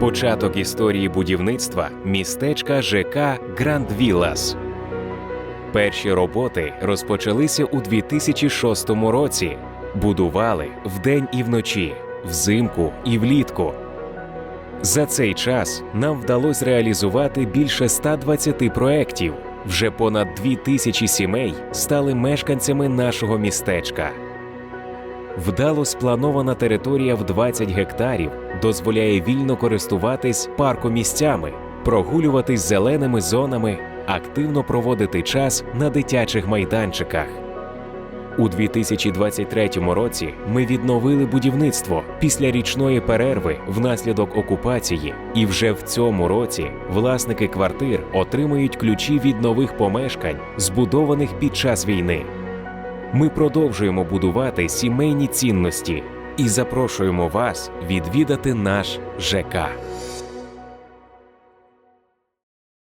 Початок історії будівництва містечка ЖК Гранд Віллас. Перші роботи розпочалися у 2006 році. Будували вдень і вночі, взимку і влітку. За цей час нам вдалося реалізувати більше 120 проєктів. Вже понад 2000 сімей стали мешканцями нашого містечка. Вдало спланована територія в 20 гектарів дозволяє вільно користуватись паркомісцями, прогулюватись зеленими зонами, активно проводити час на дитячих майданчиках. У 2023 році ми відновили будівництво після річної перерви внаслідок окупації, і вже в цьому році власники квартир отримають ключі від нових помешкань, збудованих під час війни. Ми продовжуємо будувати сімейні цінності і запрошуємо вас відвідати наш ЖК.